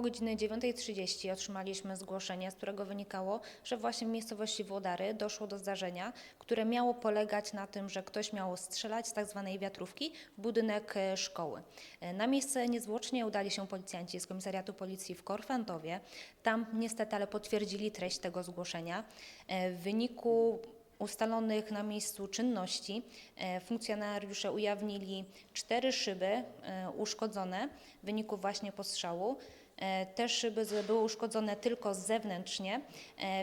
O godzinie 9.30 otrzymaliśmy zgłoszenie, z którego wynikało, że właśnie w miejscowości Włodary doszło do zdarzenia, które miało polegać na tym, że ktoś miał strzelać z tak zwanej wiatrówki w budynek e, szkoły. E, Na miejsce niezwłocznie udali się policjanci z Komisariatu Policji w Korfantowie. Tam niestety ale potwierdzili treść tego zgłoszenia. E, W wyniku ustalonych na miejscu czynności e, funkcjonariusze ujawnili cztery szyby e, uszkodzone w wyniku właśnie postrzału. E, Te szyby były uszkodzone tylko zewnętrznie,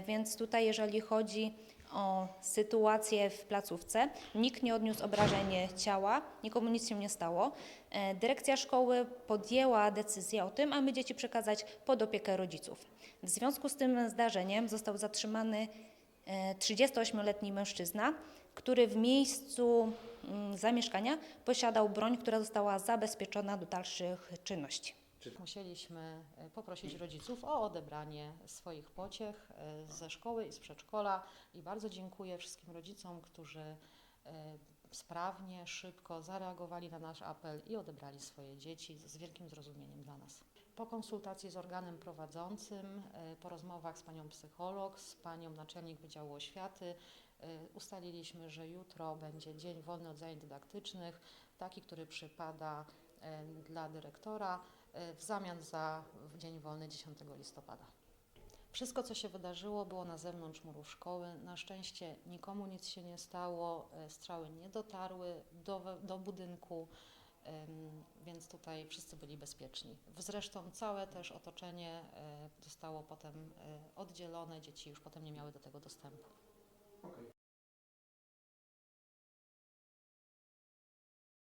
więc tutaj jeżeli chodzi o sytuację w placówce, nikt nie odniósł obrażeń ciała, nikomu nic się nie stało. Dyrekcja szkoły podjęła decyzję o tym, aby dzieci przekazać pod opiekę rodziców. W związku z tym zdarzeniem został zatrzymany 38-letni mężczyzna, który w miejscu mm, zamieszkania posiadał broń, która została zabezpieczona do dalszych czynności. Musieliśmy e, poprosić rodziców o odebranie swoich pociech e, ze szkoły i z przedszkola i bardzo dziękuję wszystkim rodzicom, którzy e, sprawnie, szybko zareagowali na nasz apel i odebrali swoje dzieci z wielkim zrozumieniem dla nas. Po konsultacji z organem prowadzącym, e, po rozmowach z panią psycholog, z panią naczelnik Wydziału Oświaty, e, ustaliliśmy, że jutro będzie dzień wolny od zajęć dydaktycznych, taki, który przypada e, dla dyrektora w zamian za dzień wolny 10 listopada. Wszystko, co się wydarzyło, było na zewnątrz murów szkoły. Na szczęście nikomu nic się nie stało, strzały nie dotarły do, do budynku, więc tutaj wszyscy byli bezpieczni. Zresztą całe też otoczenie e, zostało potem e, oddzielone, dzieci już potem nie miały do tego dostępu.